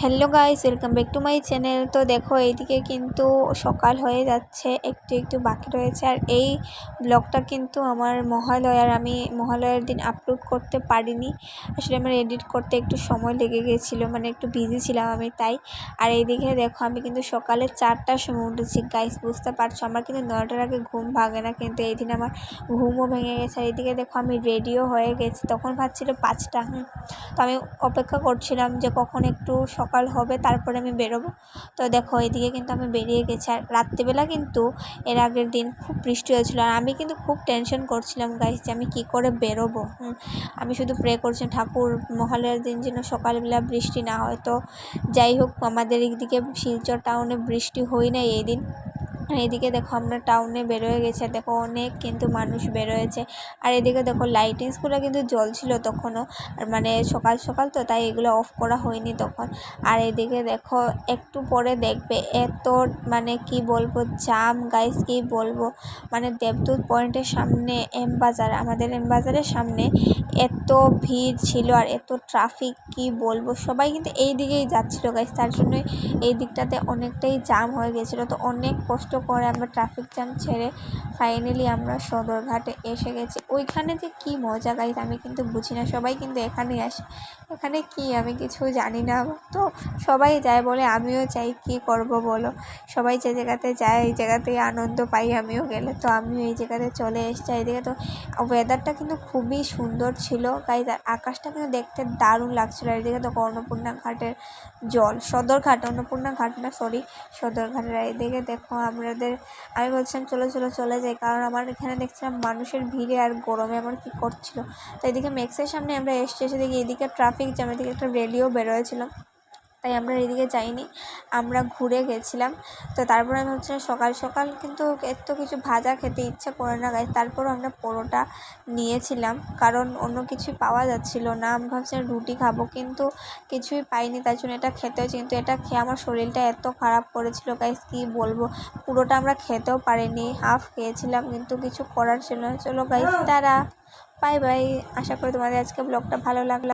Hello guys welcome back to my channel তো দেখো, এইদিকে কিন্তু সকাল হয়ে যাচ্ছে, একটু একটু বাকি রয়েছে। আর এই ব্লগটা কিন্তু আমার মহালয়ার আমি মহালয়ার দিন আপলোড করতে পারিনি। আসলে আমার এডিট করতে একটু সময় লেগে গিয়েছিল মানে একটু বিজি ছিলাম আমি তাই। আর এইদিকে দেখো, আমি কিন্তু সকালে চারটার সময় উঠেছি। গাইস বুঝতে পারছ, আমার কিন্তু নয়টার আগে ঘুম ভাঙে না, কিন্তু এই দিন আমার ঘুমও ভেঙে গেছে। আর এইদিকে দেখো, আমি রেডিও হয়ে গেছি, তখন ভাবছিল পাঁচটা তো আমি অপেক্ষা করছিলাম যে কখন একটু সকাল হবে, তারপরে আমি বেরোবো। তো দেখো, এদিকে কিন্তু আমি বেরিয়ে গেছি। আর রাত্রিবেলা কিন্তু এর আগের দিন খুব বৃষ্টি হয়েছিল। আর আমি কিন্তু খুব টেনশন করছিলাম গাইস যে আমি কী করে বেরোবো আমি শুধু প্রে করছি, ঠাকুর মহালয়ার দিন যেন সকালবেলা বৃষ্টি না হয়। তো যাই হোক, আমাদের এদিকে শিলচর টাউনে বৃষ্টি হয় নাই এই দিন। এদিকে দেখো আমরা টাউনে বেরোয় গেছে দেখো অনেক কিন্তু মানুষ বেরোয়েছে। আর এদিকে দেখো লাইটিংসগুলো কিন্তু জ্বলছিল তখনও, আর মানে সকাল সকাল তো, তাই এগুলো অফ করা হয়নি তখন। আর এদিকে দেখো একটু পরে দেখবে এত মানে কি বলব জাম গাইস কি বলব? মানে দেবদূত পয়েন্টের সামনে এম বাজার আমাদের এম বাজারের সামনে এত ভিড় ছিল, আর এত ট্রাফিক কি বলব? সবাই কিন্তু এই দিকেই যাচ্ছিল গাইস তার জন্যই এই দিকটাতে অনেকটাই জাম হয়ে গেছিল। তো অনেক কষ্ট করে আমরা ট্রাফিক জ্যাম ছেড়ে ফাইনালি আমরা সদরঘাটে এসে গেছি। ওইখানে যে কী মজা গাইস আমি কিন্তু বুঝি না। সবাই কিন্তু এখানেই আসে, এখানে কি আমি কিছু জানি না। তো সবাই যায় বলে, আমিও চাই কী করব বলো? সবাই যে জায়গাতে যায়, এই জায়গাতেই আনন্দ পাই, আমিও গেলে। তো আমিও এই জায়গাতে চলে এসেছি এদিকে তো ওয়েদারটা কিন্তু খুবই সুন্দর ছিল গাইজ আর আকাশটা কিন্তু দেখতে দারুণ লাগছিল। আর এদিকে তো অন্নপূর্ণা ঘাটের জল, সদরঘাট, অন্নপূর্ণা ঘাট না সরি সদরঘাটের এদিকে দেখো আমাদের, আমি বলছিলাম চলো চলো, চলে যাই। কারণ আমার এখানে দেখছিলাম মানুষের ভিড়ে আর গরমে আমার কী করছিল। তো এদিকে মেক্সের সামনে আমরা এসছি, এসে দেখি এদিকে ট্রাফিক জ্যাম এদিকে একটা রেলিও বেরোয়েছিলো তাই আমরা এদিকে যাইনি। আমরা ঘুরে গেছিলাম। তো তারপরে আমি ভাবছিলাম সকাল সকাল কিন্তু এত কিছু ভাজা খেতে ইচ্ছা করে না গাই তারপরও আমরা পরোটা নিয়েছিলাম। কারণ অন্য কিছুই পাওয়া যাচ্ছিল না। আমি ভাবছিলাম রুটি খাব কিন্তু কিছুই পাইনি। তার জন্য এটা খেতে হয়েছে। কিন্তু এটা খেয়ে আমার শরীরটা এত খারাপ করেছিল গাইস, কী বলব? পুরোটা আমরা খেতেও পারিনি। হাফ খেয়েছিলাম কিন্তু কিছু করার ছিল না। চলো গাইস, তারা। Bye bye. আশা করি তোমাদের আজকে ব্লগটা ভালো লাগল।